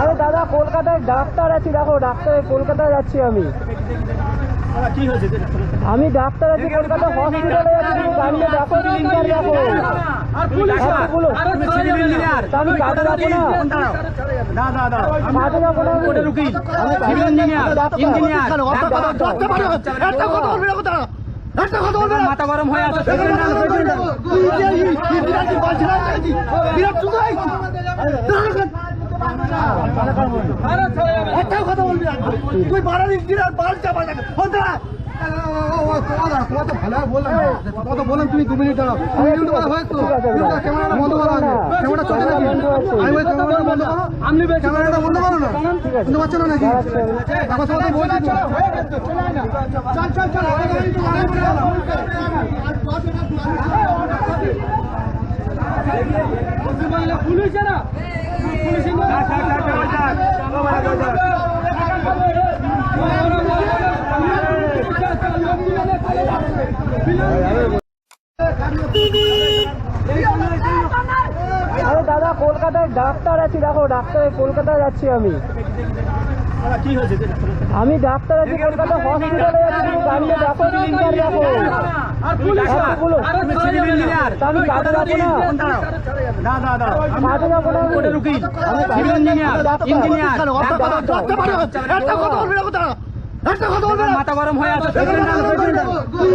আরে দাদা কলকাতায় ডাক্তার আছি দেখো ডাক্তার কলকাতায় যাচ্ছি আমি। আমি ডাক্তার আছি কলকাতা হসপিটালে যাচ্ছি তুমি গাড়িতে দেখো দেখো। আমি কাজে যাব কাজে যাব একটা কথা বলবি না। মাথা গরম হয়ে আছে। একটাও কথা বলবি না। তুই বাল চাপা থাকে তুমি দু মিনিট দাঁড়াও কথা হয় ক্যামেরাটা বন্ধ করো ক্যামেরা চলে নাকি আমি ক্যামেরাটা বন্ধ করো আপনি ক্যামেরাটা বন্ধ করো না শুনতে পাচ্ছ না নাকি আমার সাথে বলছি তো পুলিশ না পুলিশ আরে দাদা কলকাতায় ডাক্তার আছি দেখো ডাক্তার কলকাতায় যাচ্ছি আমি আমি ডাক্তার আছি কলকাতা হসপিটালে তুমি দেখো ইঞ্জিনিয়ার দেখো হ্যাঁ, আমি কাজে যাব না না না না কাজে যাব না আমি। কোর্টের উকিল সিভিল ইঞ্জিনিয়ার ইঞ্জিনিয়ার একটা কথা বলবি না একটা কথা বলবি মাথা গরম হয়ে আছে